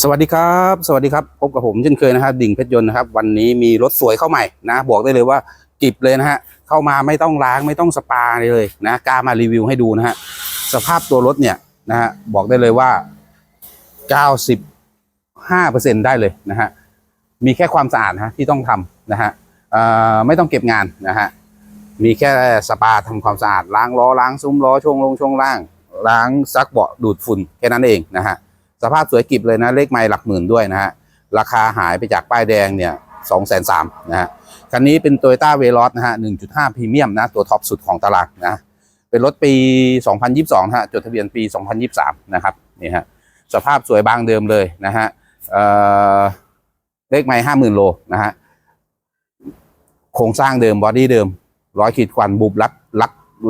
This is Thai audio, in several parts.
สวัสดีครับ สวัสดีครับ พบกับผมเช่นเคยนะครับ ดิ่งเพชรยนต์นะครับ วันนี้มีรถสวยเข้าใหม่นะ บอกได้เลยว่ากิบเลยนะฮะ เข้ามาไม่ต้องล้างไม่ต้องสปาเลยนะกล้ามารีวิวให้ดูนะฮะ สภาพตัวรถเนี่ยนะฮะบอกได้เลยว่า 95%ได้เลยนะฮะ มีแค่ความสะอาดนะฮะที่ต้องทำนะฮะไม่ต้องเก็บงานนะฮะ มีแค่สปาทำความสะอาดล้างล้อล้างซุ้มล้อช่วงลงช่วงล่าง ล้างซักเบาะดูดฝุ่นแค่นั้นเองนะฮะ สภาพสวยกิบเลยนะเลขไม้หลักหมื่นด้วยนะฮะราคาหายไปจากป้ายแดงเนี่ยสองแสนสามนะฮะคันนี้เป็น t o y ต้าเวล o สนะฮะหนึ่งจุดห้าพรีเมียมนะตัวท็อปสุดของตลาดนะเป็นรถปี 2022นะฮะจดทะเบียนปี 2023 นะครับนี่ฮะสภาพสวยบางเดิมเลยนะฮะเเลขไม้ห้าหมื่นโลนะฮะโครงสร้างเดิมบอดี้เดิมร้อยขีดควันบุบลัก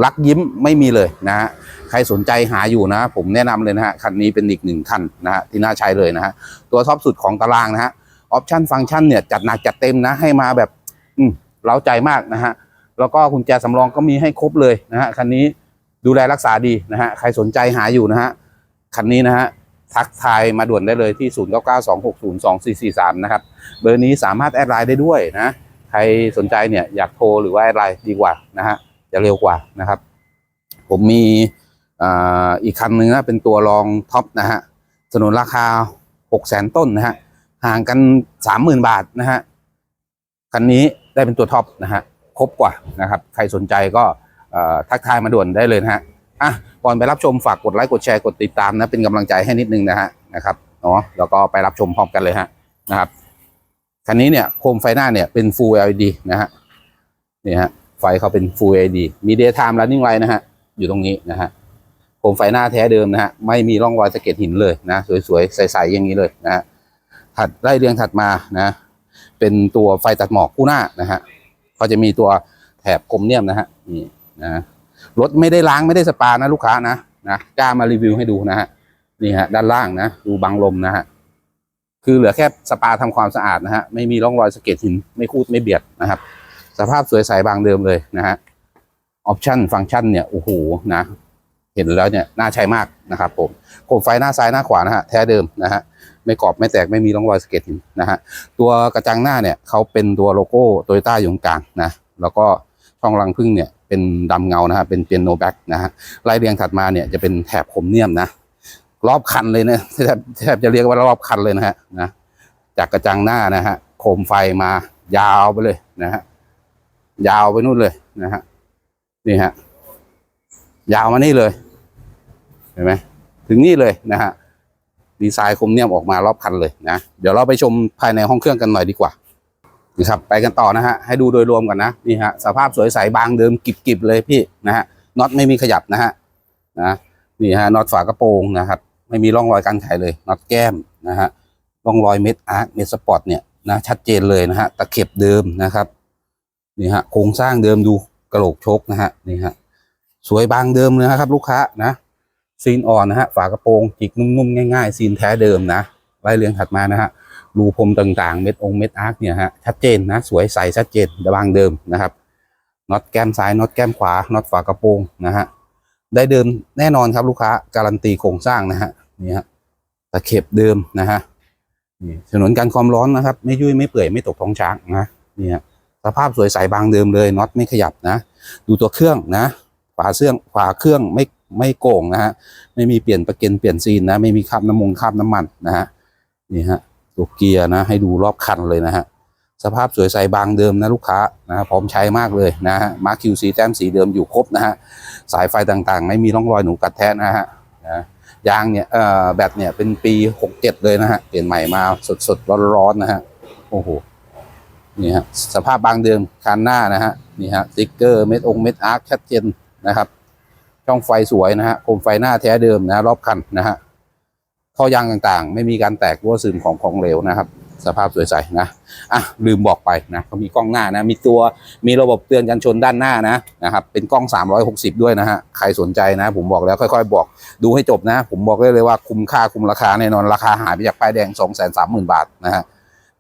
ลักยิ้มไม่มีเลยนะฮะใครสนใจหาอยู่นะ ผมแนะนำเลยนะฮะคันนี้เป็นอีกหนึ่งคันนะฮะที่น่าใช้เลยนะฮะตัวท็อปสุดของตารางนะฮะออปชันฟังก์ชันเนี่ยจัดหนักจัดเต็มนะให้มาแบบอืมเล้าใจมากนะฮะแล้วก็กุญแจสำรองก็มีให้ครบเลยนะฮะคันนี้ดูแลรักษาดีนะฮะใครสนใจหาอยู่นะฮะคันนี้นะฮะทักทายมาด่วนได้เลยที่ 0992602443 นะครับ เบอร์นี้สามารถแอดไลน์ได้ด้วยนะ ใครสนใจเนี่ยอยากโทรหรือว่าแอดไลน์ดีกว่านะฮะ จะเร็วกว่านะครับ ผมมีอีกคันหนึ่งนะเป็นตัวรองท็อปนะฮะสนุนราคา6 0แสนต้นนะฮะห่างกัน30,000บาทนะฮะคันนี้ได้เป็นตัวท็อปนะฮะครบกว่านะครับ ใครสนใจก็ทักทายมาด่วนได้เลยนะฮะอะก่อนไปรับชมฝากกดไลค์กดแชร์กดติดตามนะเป็นกำลังใจให้นิดนึงนะฮะนะครับเนาะแล้วก็ไปรับชมพร้อมกันเลยฮะนะครับคันนี้เนี่ยโคมไฟหน้าเนี่ยเป็น Full LED นะฮะนี่ฮะ ไฟเขาเป็น Full LED มี Daytime Running Light นะฮะ อยู่ตรงนี้นะฮะโคมไฟหน้าแท้เดิมนะฮะ ไม่มีร่องรอยสะเก็ดหินเลยนะ สวยๆ ใส ๆ อย่างนี้เลยนะฮะ ถัดไล่เรียงถัดมานะ เป็นตัวไฟตัดหมอกคู่หน้านะฮะก็จะมีตัวแถบกลมเนียมนะฮะ นี่นะ รถไม่ได้ล้างไม่ได้สปานะลูกค้านะนะกล้ามารีวิวให้ดูนะฮะ นี่ฮะด้านล่างนะ ดูบังลมนะฮะ คือเหลือแค่สปาทำความสะอาดนะฮะ ไม่มีร่องรอยสะเก็ดหิน ไม่คูดไม่เบียดนะครับ สภาพสวยใสบางเดิมเลยนะฮะออปชันฟังก์ชันเนี่ยโอ้โหนะเห็นแล้วเนี่ยน่าใช้มากนะครับผมโคมไฟหน้าซ้ายหน้าขวานะฮะแท้เดิมนะฮะไม่กรอบไม่แตกไม่มีร่องรอยสเก็ดหินนะฮะตัวกระจังหน้าเนี่ยเขาเป็นตัวโลโก้โตโยต้าอยู่ตรงกลางนะแล้วก็ช่องรังพึ่งเนี่ยเป็นดำเงานะฮะเป็นเปียโนแบ็กนะฮะไล่เรียงถัดมาเนี่ยจะเป็นแถบครเมียมนะรอบคันเลยนะแทบแทบจะเรียกว่ารอบคันเลยนะฮะนะจากกระจังหน้านะฮะโคมไฟมายาวไปเลยนะฮะ ยาวไปนู่นเลยนะฮะนี่ฮะยาวมานี่เลย เห็นไหมถึงนี่เลยนะฮะดีไซน์ครเมียมออกมารอบคันเลยนะเดี๋ยวเราไปชมภายในห้องเครื่องกันหน่อยดีกว่านี่ครับไปกันต่อนะฮะให้ดูโดยรวมกันนะนี่ฮะสภาพสวยใสบางเดิมกิบๆเลยพี่นะฮะน็อตไม่มีขยับนะฮะนะนี่ฮะน็อตฝากระโปรงนะครับไม่มีร่องรอยการไขเลยน็อตแก้มนะฮะร่องรอยเม็ดอาร์คเม็ดสปอร์ตเนี่ยนะชัดเจนเลยนะฮะตะเข็บเดิมนะครับ นี่ฮะโครงสร้างเดิมดูกระโหลกชกนะฮะนี่ฮะสวยบางเดิมเลยนะครับ ลูกค้านะซีนอ่อนนะฮะฝากระโปรงจิกนุ่มๆง่ายๆซีนแท้เดิมนะไล่เรียงถัดมานะฮะรูพรมต่างๆ เม็ดองเม็ดอาร์คเนี่ยฮะชัดเจนนะสวยใสชัดเจนบางเดิมนะครับน็อตแก้มซ้ายน็อตแก้มขวาน็อตฝากระโปรงนะฮะได้เดิมแน่นอนครับลูกค้าการันตีโครงสร้างนะฮะนี่ฮะตะเข็บเดิมนะฮะนี่ถนนกันความร้อนนะครับ ไม่ยุ่ยไม่เปื่อยไม่ตกท้องช้างนะนี่ฮะ สภาพสวยใสบางเดิมเลยน็อตไม่ขยับนะ ดูตัวเครื่องนะฝาเครื่องฝาเครื่องไม่ไม่โก่งนะฮะไม่มีเปลี่ยนประเกันเปลี่ยนซีนนะไม่มีคราบน้ำมงคราบน้ำมันนะฮะนี่ฮะตัวเกียร์นะ ให้ดูรอบคันเลยนะฮะสภาพสวยใสบางเดิมนะลูกค้านะฮะพร้อมใช้มากเลยนะฮะมาร์คิวสีแต้มสีเดิมอยู่ครบนะฮะสายไฟต่างๆ ไม่มีร่องรอยหนูกัดแท้นะฮะนะยางเนี่ยเอ่อแบตเนี่ยเป็นปีหกเจ็ดเลยนะฮะเปลี่ยนใหม่มาสดๆร้อนๆนะฮะโอ้โห นี่ฮะสภาพบางเดิมคันหน้านะฮะนี่ฮะสติ๊กเกอร์เม็ดองเม็ดอาร์คชัดเจนนะครับช่องไฟสวยนะฮะโคมไฟหน้าแท้เดิมนะรอบคันนะฮะท่อยางต่างๆ ไม่มีการแตกรั่วซึมของของเหลวนะครับ สภาพสวยใสนะอะลืมบอกไปนะเขามีกล้องหน้านะ มีตัวมีระบบเตือนกันชนด้านหน้านะนะครับเป็นกล้อง 360 ด้วยนะฮะใครสนใจนะ ผมบอกแล้วค่อยๆ บอกดูให้จบนะ ผมบอกได้เลยว่าคุ้มค่าคุ้มราคาแน่นอนราคาหายไปจากป้ายแดง 2 3 0 0 0 0 บาทนะฮะ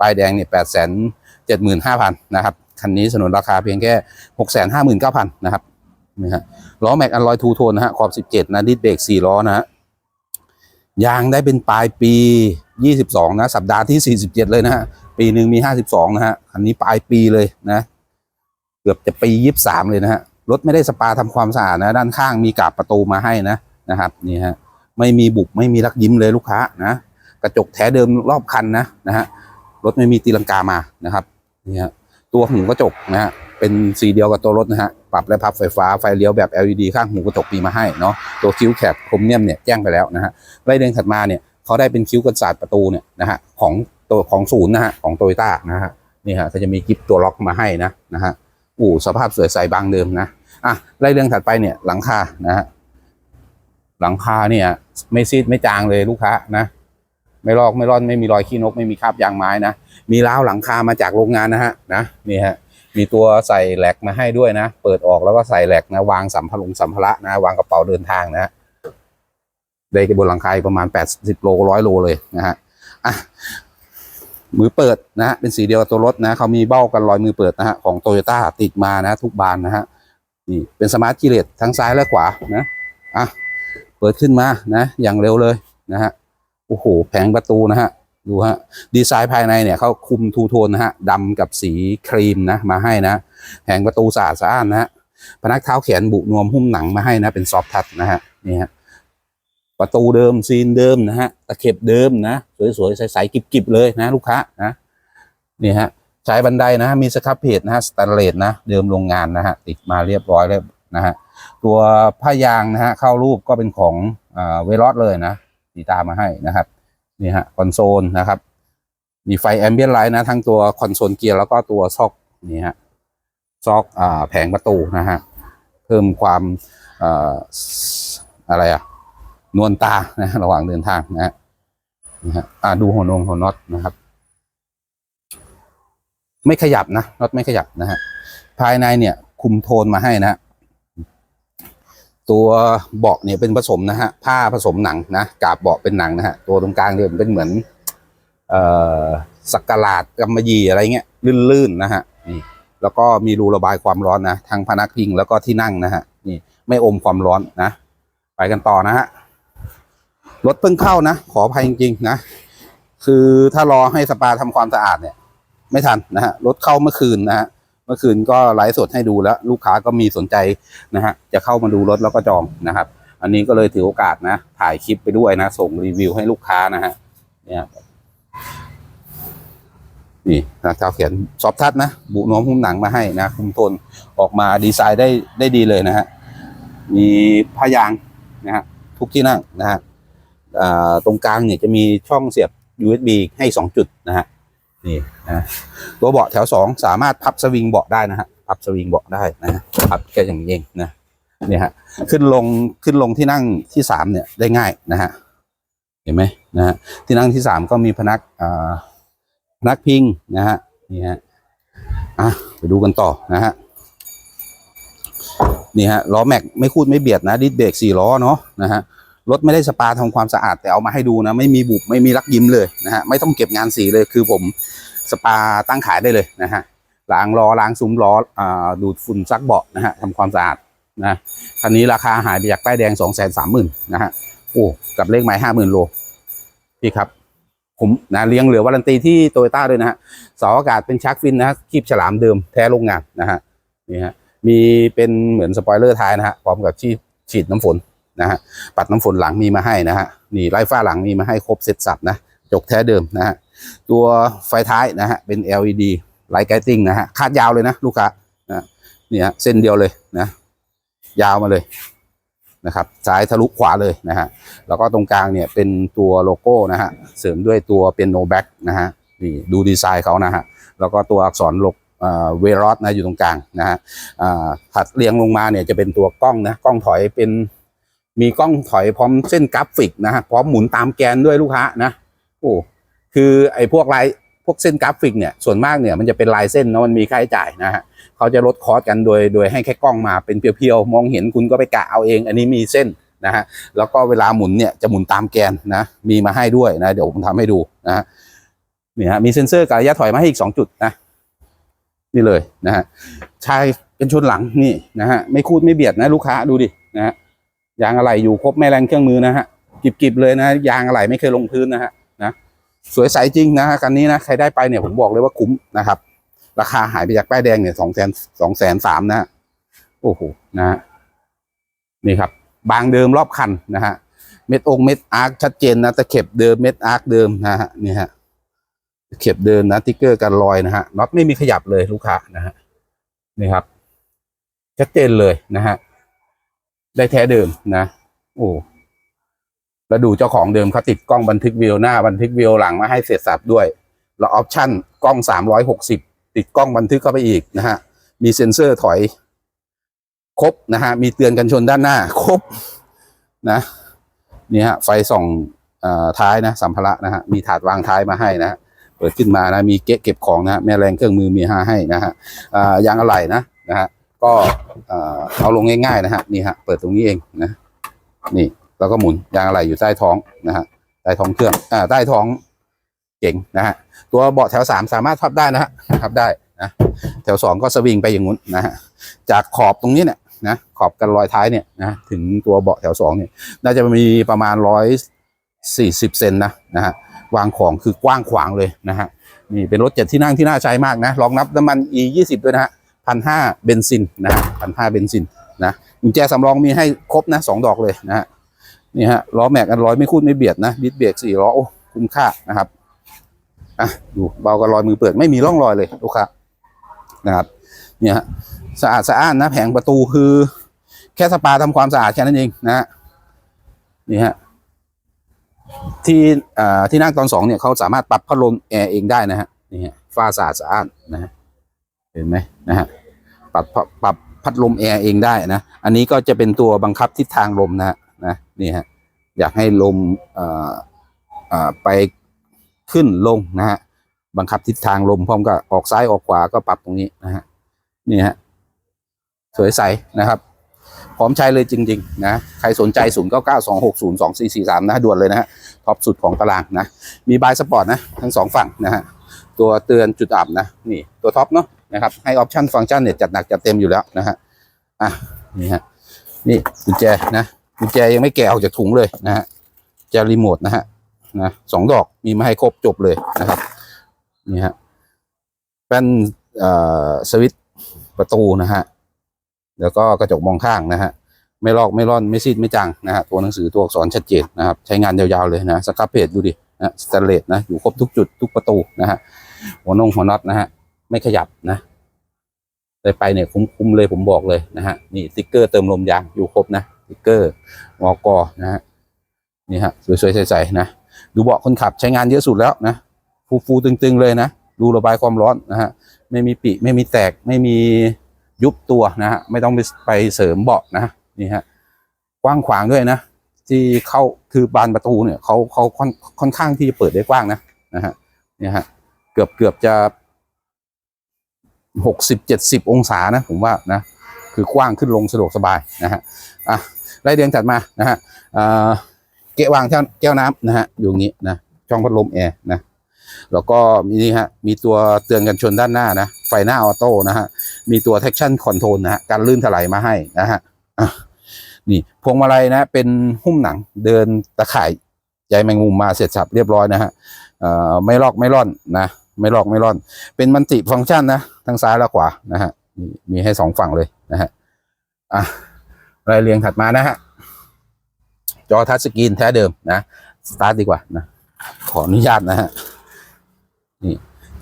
ป้ายแดงเนี่ย8 7 5 0 0 0นะครับคันนี้สนุนราคาเพียงแค่ 6 5 9 0 0 0นะครับนี่ฮะล้อแม็กอันลอยทูโทนนะฮะขอบ 17 นะดิสเบรก4ล้อนะฮะยางได้เป็นปลายปี 22 นะ สัปดาห์ที่ 47 เลยนะฮะปีหนึ่งมี 52 นะฮะอันนี้ปลายปีเลยนะ เกือบจะปี 23 เลยนะฮะรถไม่ได้สปาทำความสะอาดนะ ด้านข้างมีกาบประตูมาให้นะนะครับนี่ฮะไม่มีบุบไม่มีรักยิ้มเลยลูกค้านะกระจกแท้เดิมรอบคันนะนะฮะ รถไม่มีตีลังกามานะครับนี่ฮะตัวหูกระจกนะฮะเป็นสีเดียวกับตัวรถนะฮะปรับและพับไฟฟ้าไฟเลี้ยวแบบ LED ข้างหูกระจกมีมาให้เนาะตัวคิ้วแคบครเมียมเนี่ยแจ้งไปแล้วนะฮะไล่เดือนถัดมาเนี่ยเขาได้เป็นคิ้วกันศาสตร์ประตูเนี่ยนะฮะของตัวของศูนย์นะฮะของโตโยต้านะฮะนี่ฮะก็จะมีกิฟตัวล็อกมาให้นะนะฮะอู่สภาพสวยใสบางเดิมนะอะไล่เรื่องถัดไปเนี่ยหลังคานะฮะหลังคาเนี่ยไม่ซีดไม่จางเลยลูกค้านะ ไม่ลอกไม่ร่อนไม่มีรอยขี้นกไม่มีคราบยางไม้นะมีราวหลังคามาจากโรงงานนะฮะนะนี่ฮะมีตัวใส่แหลกมาให้ด้วยนะ เปิดออกแล้วก็ใส่แหลกนะ วางสัมภาระสัมภาระนะ วางกระเป๋าเดินทางนะฮะได้บนหลังคาประมาณ 80 โลร้อยโลเลยนะฮะอะมือเปิดนะฮะเป็นสีเดียวกับตัวรถนะเขามีเบ้ากันรอยมือเปิดนะฮะของโตโยต้าติดมานะ ทุกบานนะฮะนี่เป็นสมาร์ทกิเลตทั้งซ้ายและขวานะอะเปิดขึ้นมานะ อย่างเร็วเลยนะฮะ อ้โหแผงประตูนะฮะดูฮะดีไซน์ภายในเนี่ยเขาคุมทูโทนนะฮะดำกับสีครีมนะมาให้นะแผงประตูสะอาดสะอ้านนะฮะพนักเท้าแขนบุนวมหุ้มหนังมาให้นะเป็นซอฟทัชนะฮะนี่ฮะประตูเดิมซีนเดิมนะฮะตะเข็บเดิมนะสวยๆใสๆกิบๆเลยนะลูกค้านะนี่ฮะใช้บันไดนะมีสครับเพจนะฮะสแตนเลสนะเดิมโรงงานนะฮะติดมาเรียบร้อยแล้วนะฮะตัวผ้ายางนะฮะเข้ารูปก็เป็นของเวลอสเลยนะ ตีตามาให้นะครับนี่ฮะคอนโซลนะครับ มีไฟแอมเบียนไลท์นะทั้งตัวคอนโซลเกียร์แล้วก็ตัวซอกนี่ฮะซอกอ่าแผงประตูนะฮะเพิ่มความอ่าอะไรอะนวลตานะระหว่างเดินทางนะฮะนะฮะอ่าดูหัวนงหัวน็อตนะครับ ไม่ขยับนะน็อตไม่ขยับนะฮะภายในเนี่ยคุมโทนมาให้นะฮะ ตัวเบาะเนี่ยเป็นผสมนะฮะผ้าผสมหนังนะกาบเบาะเป็นหนังนะฮะตัวตรงกลางเนี่ยเป็นเหมือนเอ่อสักกลาดกำมะหยี่อะไรเงี้ยลื่นๆนะฮะนี่แล้วก็มีรูระบายความร้อนนะทั้งพนักพิงแล้วก็ที่นั่งนะฮะนี่ไม่อมความร้อนนะ ไปกันต่อนะฮะรถเพิ่งเข้านะขออภัยจริงๆนะคือถ้ารอให้สปาทำความสะอาดเนี่ย ไม่ทันนะฮะรถเข้าเมื่อคืนนะฮะ เมื่อคืนก็ไลฟ์สดให้ดูแล้ว ลูกค้าก็มีสนใจนะฮะจะเข้ามาดูรถแล้วก็จองนะครับ อันนี้ก็เลยถือโอกาสนะถ่ายคลิปไปด้วยนะ ส่งรีวิวให้ลูกค้านะฮะเนี่ยนี่นะเท้าเขียนซอฟทัชนะ บุน้มหุ้มหนังมาให้นะ คุมโทนออกมาดีไซน์ได้ได้ดีเลยนะฮะมีผ้ายางนะฮะทุกที่นั่งนะฮะตรงกลางเนี่ยจะมีช่องเสียบ USB ให้สองจุดนะฮะ นี่นะตัวเบาะแถวสองสามารถพับสวิงเบาะได้นะฮะพับสวิงเบาะได้นะฮะพับแค่อย่างนี้เองนะเนี่ยฮะขึ้นลงขึ้นลงที่นั่งที่สามเนี่ยได้ง่ายนะฮะเห็นไหมนะฮะที่นั่งที่สามก็มีพนักอ่าพนักพิงนะฮะนี่ฮะอะไปดูกันต่อนะฮะนี่ฮะล้อแม็กไม่คูดไม่เบียดนะดิสเบรกสี่ล้อเนาะนะฮะ รถไม่ได้สปาทำความสะอาดแต่เอามาให้ดูนะ ไม่มีบุบไม่มีรักยิ้มเลยนะฮะไม่ต้องเก็บงานสีเลยคือผมสปาตั้งขายได้เลยนะฮะล้างล้อล้างซุ้มล้ออ่าดูดฝุ่นซักเบาะนะฮะทำความสะอาดนะคันนี้ราคาหายไปจากป้ายแดงสองแสนสามหมื่นนะฮะโอ้กับเลขไม้ห้าหมื่นโลพี่ครับผมนะเลี้ยงเหลือวารันตีที่โตโยต้าด้วยนะฮะเสาอากาศเป็นชักฟินนะฮะคีบฉลามเดิมแท้โรงงานนะฮะนี่ฮะมีเป็นเหมือนสปอยเลอร์ท้ายนะฮะพร้อมกับที่ฉีดน้ำฝน นะฮะปัดน้ำฝนหลังมีมาให้นะฮะนี่ไล่ฟ้าหลังมีมาให้ครบเสร็จสับนะจกแท้เดิมนะฮะตัวไฟท้ายนะฮะเป็น LED ไลท์ไกติ้งนะฮะคาดยาวเลยนะลูกค้านะเนี่ยเส้นเดียวเลยนะยาวมาเลยนะครับซ้ายทะลุขวาเลยนะฮะแล้วก็ตรงกลางเนี่ยเป็นตัวโลโก้นะฮะเสริมด้วยตัวเป็นโนแบ็กนะฮะนี่ดูดีไซน์เขานะฮะแล้วก็ตัวอักษรลกเวรอสนะอยู่ตรงกลางนะฮะถัดเรียงลงมาเนี่ยจะเป็นตัวกล้องนะกล้องถอยเป็น มีกล้องถอยพร้อมเส้นกราฟิกนะฮะพร้อมหมุนตามแกนด้วยลูกค้านะโอ้คือไอ้พวกลายพวกเส้นกราฟิกเนี่ยส่วนมากเนี่ยมันจะเป็นลายเส้นนะมันมีค่าใช้จ่ายนะฮะเขาจะลดคอสกันโดยโดยให้แค่กล้องมาเป็นเพียวๆ มองเห็นคุณก็ไปกะเอาเอง อันนี้มีเส้นนะฮะแล้วก็เวลาหมุนเนี่ยจะหมุนตามแกนนะมีมาให้ด้วยนะเดี๋ยวผมทำให้ดูนะฮะนี่ฮะมีเซ็นเซอร์กับระยะถอยมาให้อีกสองจุดนะนี่เลยนะฮะชายกันชนหลังนี่นะฮะไม่คูดไม่เบียดนะลูกค้าดูดินะฮะ ยางอะไรอยู่ครบแม่แรงเครื่องมือนะฮะกิบๆเลยนะยางอะไรไม่เคยลงพื้นนะฮะนะสวยใสจริงนะคันนี้นะใครได้ไปเนี่ยผมบอกเลยว่าคุ้มนะครับ ราคาหายไปจากป้ายแดงเนี่ยสองแสนสองแสนสามนะฮะโอ้โหนะฮะนี่ครับ บางเดิมรอบคันนะฮะเม็ดองเม็ดอาร์คชัดเจนนะตะเข็บเดิมเม็ดอาร์คเดิมนะฮะนี่ฮะตะเข็บเดิมนะติ๊กเกอร์กันรอยนะฮะน็อตไม่มีขยับเลยลูกค้านะฮะนี่ครับ ชัดเจนเลยนะฮะ ได้แท้เดิมนะ โอ้แล้วดูเจ้าของเดิมเขาติดกล้องบันทึกวิวหน้าบันทึกวิวหลังมาให้เสร็จสับด้วย แล้วออปชั่นกล้องสามร้อยหกสิบติดกล้องบันทึกเข้าไปอีกนะฮะ มีเซ็นเซอร์ถอย ครบนะฮะ มีเตือนกันชนด้านหน้า ครบนะ นี่ฮะ ไฟส่องเออท้ายนะสัมภาระนะฮะ มีถาดวางท้ายมาให้นะ เปิดขึ้นมานะ มีเก๊ะเก็บของนะฮะ แม่แรงเครื่องมือมีห้าให้นะฮะอ่ายางอะไหล่นะนะฮะ ก็เอาลงง่ายๆนะฮะนี่ฮะเปิดตรงนี้เองนะ นี่แล้วก็หมุนยางอะไหล่อยู่ใต้ท้องนะฮะใต้ท้องเครื่องอ่าใต้ท้องเก่งนะฮะตัวเบาะแถวสามสามารถพับได้นะฮะพับได้นะแถวสองก็สวิงไปอย่างงู้นนะฮะจากขอบตรงนี้เนี่ยนะขอบกันรอยท้ายเนี่ยนะถึงตัวเบาะแถวสองเนี่ยน่าจะมีประมาณร้อยสี่สิบเซนนะนะฮะวางของคือกว้างขวางเลยนะฮะนี่เป็นรถเจ็ดที่นั่งที่น่าใช้มากนะลองนับน้ำมัน e ยี่สิบด้วยนะฮะ พันห้าเบนซินนะพันห้าเบนซินนะกุญแจสำรองมีให้ครบนะสองดอกเลยนะฮะนี่ฮะล้อแม็กอันร้อยไม่คูดไม่เบียดนะดิสเบรกสี่ล้อโอ้คุ้มค่านะครับอะดูเบากันรอยมือเปิดไม่มีร่องรอยเลยลูกค้านะครับเนี่ยฮะสะอาดสะอ้านนะแผงประตูคือ แค่สปาทำความสะอาดแค่นั้นเองนะฮะนี่ฮะที่อ่าที่นั่งตอนสองเนี่ยเขาสามารถปรับพัดลมแอร์เองได้นะฮะนี่ฮะฝ้าสะอาดสะอ้านนะฮะ เห็นไหมนะฮะปรับปรับพัดลมแอร์เองได้นะ อันนี้ก็จะเป็นตัวบังคับทิศทางลมนะฮะนะนี่ฮะอยากให้ลมอ่าอ่าไปขึ้นลงนะฮะบังคับทิศทางลมพร้อมกับออกซ้ายออกขวาก็ปรับตรงนี้นะฮะนี่ฮะสวยใสนะครับ พร้อมใช้เลยจริง ๆ นะ ใครสนใจ 0 9 9 2 6 0 2 4 4 3 นะด่วนเลยนะฮะท็อปสุดของตารางนะ มีบายสปอร์ตนะ ทั้งสองฝั่งนะฮะตัวเตือนจุดอับนะ นี่ตัวท็อปเนาะ นะครับให้ออปชั่นฟังก์ชันเนี่ยจัดหนักจัดเต็มอยู่แล้วนะฮะอะนี่ฮะนี่กุญแจนะกุญแจยังไม่แกะออกจากถุงเลยนะฮะแจรีโมทนะฮะนะสองดอกมีมาให้ครบจบเลยนะครับนี่ฮะเป็นเอ่อสวิตประตูนะฮะแล้วก็กระจกมองข้างนะฮะไม่ลอกไม่ร่อนไม่ซีดไม่จางนะฮะตัวหนังสือตัวอักษรชัดเจนนะครับ ใช้งานยาวๆเลยนะสครับเพจดูดินะสแตนเลสนะอยู่ครบทุกจุดทุกประตูนะฮะหัวนงหัวน็อตนะฮะ ไม่ขยับนะได้ไปเนี่ยคุ้มๆเลยผมบอกเลยนะฮะนี่สติ๊กเกอร์เติมลมยางอยู่ครบนะสติ๊กเกอร์งอกอนะฮะนี่ฮะสวยๆใสๆนะดูเบาะคนขับใช้งานเยอะสุดแล้วนะฟูๆตึง ๆ เลยนะดูระบายความร้อนนะฮะไม่มีปิไม่มีแตกไม่มียุบตัวนะฮะไม่ต้องไปไปเสริมเบาะนะนี่ฮะกว้างขวางด้วยนะ ที่เข้าคือบานประตูเนี่ยเขาเขาค่อนค่อนข้างที่จะเปิดได้กว้างนะนะฮะเนี่ยฮะเกือบเกือบจะ หกสิบเจ็ดสิบองศานะผมว่านะคือกว้างขึ้นลงสะดวกสบายนะฮะอะไล่เรียงถัดมานะฮะอ่าเกะวางแก้วน้ำนะฮะอยู่งนี้นะช่องพัดลมแอร์นะแล้วก็มีนี่ฮะมีตัวเตือนกันชนด้านหน้านะไฟหน้าออโต้นะฮะมีตัว traction control นะฮะการลื่นถลายมาให้นะฮะนี่พวงมาลัยนะเป็นหุ้มหนังเดินตะข่ายใยแมงมุมมาเสร็จสับเรียบร้อยนะฮะไม่ลอกไม่ร่อนนะ ไม่ลอกไม่ร่อน เป็นมันติฟังก์ชันนะทั้งซ้ายและขวานะฮะมีมีให้สองฝั่งเลยนะฮะอะรายเรียงถัดมานะฮะจอทัชสกรีนแท้เดิมนะสตาร์ทดีกว่านะขออนุญาตนะฮะนี่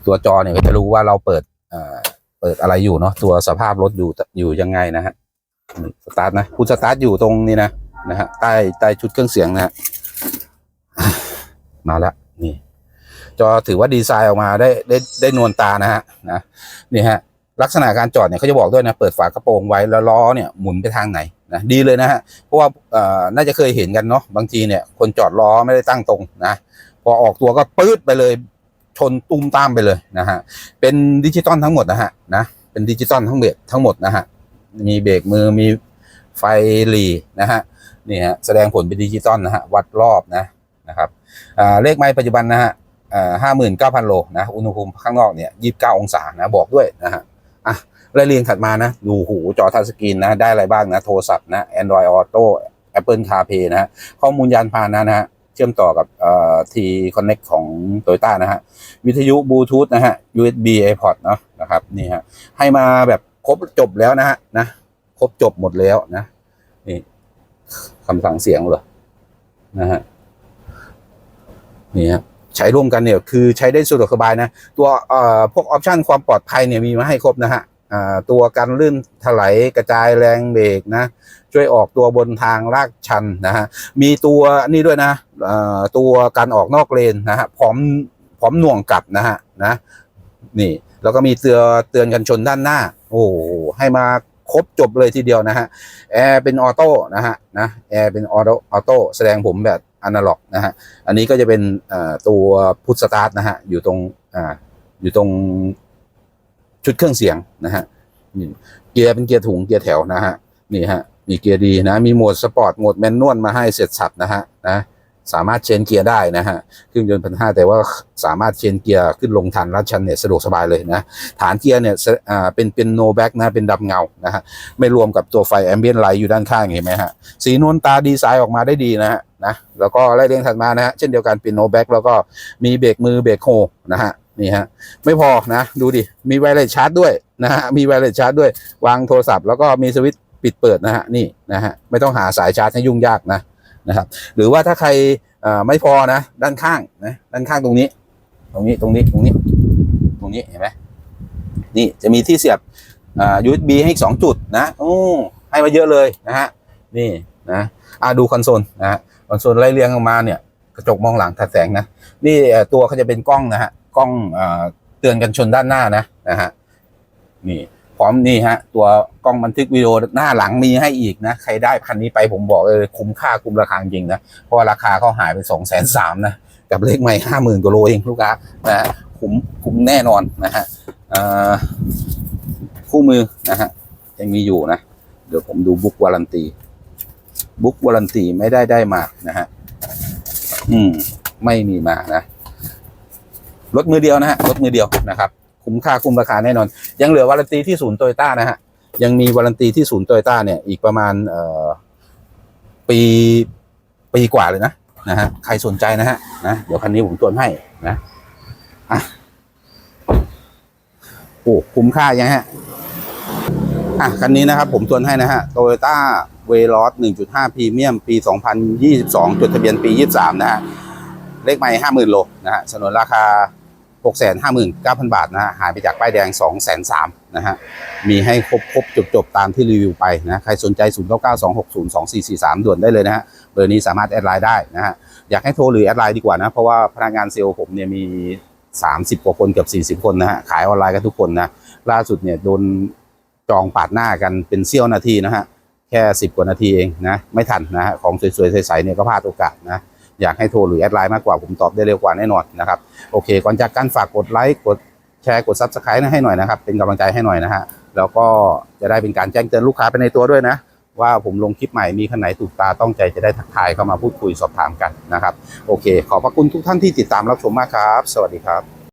ตัวจอเนี่ยก็จะรู้ว่าเราเปิดเอ่อเปิดอะไรอยู่เนาะตัวสภาพรถอยู่อยู่ยังไงนะฮะสตาร์ทนะคุณสตาร์ทอยู่ตรงนี้นะนะฮะใต้ใต้ชุดเครื่องเสียงนะฮะมาแล้วนี่ จอถือว่าดีไซน์ออกมาได้ได้ได้นวลตานะฮะนะนี่ฮะลักษณะการจอดเนี่ยเขาจะบอกด้วยนะเปิดฝากระโปรงไว้แล้วล้อเนี่ยหมุนไปทางไหนนะดีเลยนะฮะเพราะว่าเอ่อน่าจะเคยเห็นกันเนาะบางทีเนี่ยคนจอดล้อไม่ได้ตั้งตรงนะพอออกตัวก็ปื๊ดไปเลยชนตุ้มตามไปเลยนะฮะเป็นดิจิตอลทั้งหมดนะฮะนะเป็นดิจิตอลทั้งเบรกทั้งหมดนะฮะมีเบรกมือมีไฟหลีนะฮะนี่ฮะแสดงผลเป็นดิจิตอลนะฮะวัดรอบนะนะครับอ่าเลขไม้ปัจจุบันนะฮะ ห้าหมื่นเก้าพันโลนะอุณหภูมิข้างนอกเนี่ยยี่สิบเก้าองศานะบอกด้วยนะฮะอะรายเรียงถัดมานะดูหูจอทัชสกรีนนะได้อะไรบ้างนะโทรศัพท์นะ Android Auto Apple CarPlay นะฮะข้อมูลยานพาหนะนะฮะเชื่อมต่อกับเอ่อ T Connect ของ Toyota นะฮะวิทยุบลูทูธนะฮะ USB AirPod เนาะนะครับนี่ฮะให้มาแบบครบจบแล้วนะฮะนะครบจบหมดแล้วนะนี่คำสั่งเสียงเหรอนะฮะนี่ฮะ ใช้ร่วมกันเนี่ยคือใช้ได้สะดวกสบายนะ ตัวเอ่อพวกออปชันความปลอดภัยเนี่ยมีมาให้ครบนะฮะอ่าตัวกันลื่นถลายกระจายแรงเบรกนะ ช่วยออกตัวบนทางลากชันนะฮะมีตัวนี่ด้วยนะเอ่อตัวการออกนอกเลนนะฮะพร้อมพร้อมหน่วงกลับนะฮะนะนี่แล้วก็มีเตือนเตือนกันชนด้านหน้า โอ้โหให้มาครบจบเลยทีเดียวนะฮะแอร์เป็นออโต้นะฮะนะแอร์เป็นออโต้ออโต้แสดงผมแบบ อนาล็อกนะฮะอันนี้ก็จะเป็นตัวพุทสตาร์ทนะฮะอยู่ตรงออยู่ตรงชุดเครื่องเสียงนะฮะเกียร์เป็นเกียร์ถุงเกียร์แถวนะฮะนี่ฮะมีเกียร์ดีนะมีโหมดสปอร์ตโหมดแมนนวลมาให้เสร็จสับนะฮะนะ สามารถเชนเกียร์ได้นะฮะเครื่องยนต์พันห้าแต่ว่าสามารถเชนเกียร์ขึ้นลงทันลัดชันเนี่ยสะดวกสบายเลยนะฐานเกียร์เนี่ยเป็นเป็นโนแบ็กนะเป็นดำเงานะฮะไม่รวมกับตัวไฟแอมเบียนไลท์อยู่ด้านข้างเห็นไหมฮะสีนวลตาดีไซน์ออกมาได้ดีนะฮะนะแล้วก็ไล่เรียงถัดมานะฮะเช่นเดียวกันเป็นโนแบ็กแล้วก็มีเบรกมือเบรกโฮนะฮะนี่ฮะไม่พอนะดูดิมีไวเลสชาร์จด้วยนะฮะมีไวเลสชาร์จด้วยวางโทรศัพท์แล้วก็มีสวิตช์ปิดเปิดนะฮะนี่นะฮะไม่ต้องหาสายชาร์จให้ยุ่งยากนะ นะครับ หรือว่าถ้าใครไม่พอนะด้านข้างนะด้านข้างตรงนี้ ตรงนี้ตรงนี้ตรงนี้ ตรงนี้เห็นไหมนี่จะมีที่เสียบ USB ให้อีกสองจุดนะโอ้ให้มาเยอะเลยนะฮะนี่นะอ่าดูคอนโซลนะฮะคอนโซลไล่เรียงออกมาเนี่ยกระจกมองหลังถัดแสงนะนี่ตัวเขาจะเป็นกล้องนะฮะกล้องอเตือนกันชนด้านหน้านะนะฮะนี่ พร้อมนี่ฮะ ตัวกล้องบันทึกวิดีโอหน้าหลังมีให้อีกนะ ใครได้คันนี้ไปผมบอกเลยคุ้มค่าคุ้มราคาจริงนะ เพราะราคาเขาหายไปสองแสนสามนะ กับเลขใหม่ห้าหมื่นกว่าโลเองลูกค้านะฮะคุ้มคุ้มแน่นอนนะฮะอ่อคู่มือนะฮะยังมีอยู่นะ เดี๋ยวผมดูบุ๊กวารันตีบุ๊กวารันตีไม่ได้ได้มานะฮะอืมไม่มีมานะรถมือเดียวนะฮะรถมือเดียวนะครับ คุ้มค่าคุ้มราคาแน่นอน ยังเหลือวารันตีที่ศูนย์โตโยต้านะฮะ ยังมีวารันตีที่ศูนย์โตโยต้าเนี่ยอีกประมาณเอ่อปีปีกว่าเลยนะนะฮะใครสนใจนะฮะนะเดี๋ยวคันนี้ผมตรวจให้นะอะโอ้คุ้มค่ายังฮะอะคันนี้นะครับผมตรวจให้นะฮะโตโยต้าเวลอส1.5พรีเมียมปี 2022 จดทะเบียนปี 23 นะฮะเลขไม่ห้าหมื่นโลนะฮะสนนราคา หกแสนห้าหมื่นเก้าพันบาทนะฮะหายไปจากป้ายแดงสองแสนสามนะฮะมีให้ครบครบจบจบตามที่รีวิวไปนะใครสนใจ 0 9 9 2 6 0 2 4 4 3 ด่วนได้เลยนะฮะเบอร์นี้สามารถแอดไลน์ได้นะฮะอยากให้โทรหรือแอดไลน์ดีกว่านะ เพราะว่าพนักงานเซลล์ผมเนี่ยมี 30 กว่าคนเกือบ40 คนนะฮะขายออนไลน์กันทุกคนนะล่าสุดเนี่ยโดนจองปาดหน้ากันเป็นเสี้ยวนาทีนะฮะแค่ 10 กว่านาทีเองนะไม่ทันนะฮะของสวยๆใสๆเนี่ยก็พลาดโอกาสนะ อยากให้โทรหรือแอดไลน์มากกว่าผมตอบได้เร็วกว่าแน่นอนนะครับโอเค ก่อนจากการฝากกดไลค์กดแชร์กดซับสไครต์ให้หน่อยนะครับ เป็นกำลังใจให้หน่อยนะฮะแล้วก็จะได้เป็นการแจ้งเตือนลูกค้าไปในตัวด้วยนะ ว่าผมลงคลิปใหม่มีคันไหนถูกตาต้องใจจะได้ทักทายเข้ามาพูดคุยสอบถามกันนะครับ โอเค ขอบพระคุณทุกท่านที่ติดตามรับชมมากครับ สวัสดีครับ